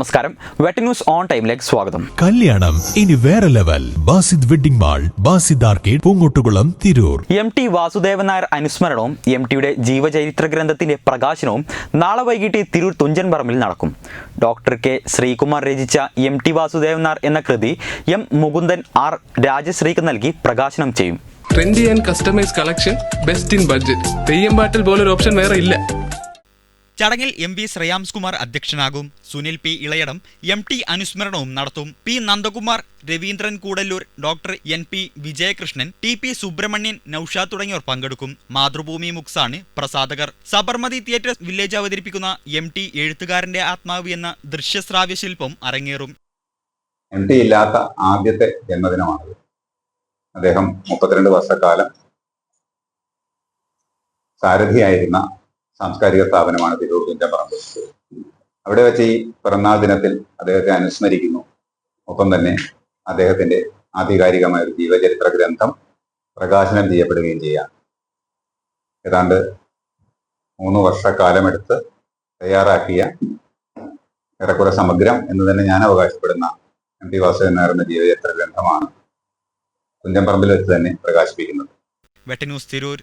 നമസ്കാരം. വെട്ടിംഗ് news on ടൈമിലേക്ക് സ്വാഗതം. കല്യാണം ഇനി വേറെ level. Basid wedding mall Basid arcade Poonkottukulam Tirur. M T Vasudevan Nair അനുസ്മരണവും M ടിയുടെ ജീവചരിത്ര ഗ്രന്ഥത്തിന്റെ പ്രകാശനവും നാളെ വൈകിട്ട് തിരൂർ തുഞ്ചൻ പറമ്പിൽ നടക്കും. ഡോക്ടർ കെ ശ്രീകുമാർ രചിച്ച എം ടി വാസുദേവൻ നായർ എന്ന കൃതി എം മുകുന്ദൻ ആർ രാജശ്രീക്ക് നൽകി പ്രകാശനം ചെയ്യും. Trendy and customise collection best in budget Theyyam പാട്ടിൽ പോലൊരു ഓപ്ഷൻ വേറെ ഇല്ല. ചടങ്ങിൽ M V Shreyams Kumar അധ്യക്ഷനാകും. Sunil P Elayadam M T അനുസ്മരണവും നടത്തും. P Nandakumar Raveendran Koodallur doctor N P Vijayakrishnan T P Subrahmanian Noushad തുടങ്ങിയവർ പങ്കെടുക്കും. മാതൃഭൂമി മുക്സാണ് പ്രസാധകർ. സബർമതി തിയേറ്റർ വില്ലേജ് അവതരിപ്പിക്കുന്ന എം ടി എഴുത്തുകാരന്റെ ആത്മാവ് എന്ന ദൃശ്യശ്രാവ്യ ശില്പം അരങ്ങേറും. എം ടി ഇല്ലാത്ത ആദ്യത്തെ ജന്മദിനമാണത്. അദ്ദേഹം മുപ്പത്തിരണ്ട് വർഷക്കാലം സാരഥിയായിരുന്ന സാംസ്കാരിക സ്ഥാപനമാണ് തിരൂർ തുഞ്ചമ്പറമ്പ് അവിടെ വെച്ച് ഈ പിറന്നാൾ ദിനത്തിൽ അദ്ദേഹത്തെ അനുസ്മരിക്കുന്നു. ഒപ്പം തന്നെ അദ്ദേഹത്തിന്റെ ആധികാരികമായ ഒരു ജീവചരിത്ര ഗ്രന്ഥം പ്രകാശനം ചെയ്യപ്പെടുകയും ചെയ്യാം ഏതാണ്ട് മൂന്ന് വർഷക്കാലമെടുത്ത് തയ്യാറാക്കിയ ഏറെക്കുറെ സമഗ്രം എന്ന് തന്നെ ഞാൻ അവകാശപ്പെടുന്ന എം ടി വാസുദേവൻ നായരുടെ ജീവചരിത്ര ഗ്രന്ഥമാണ് കുഞ്ചമ്പറമ്പിൽ വെച്ച് തന്നെ പ്രകാശിപ്പിക്കുന്നത്. വെട്ടന്യൂസ് തിരൂർ.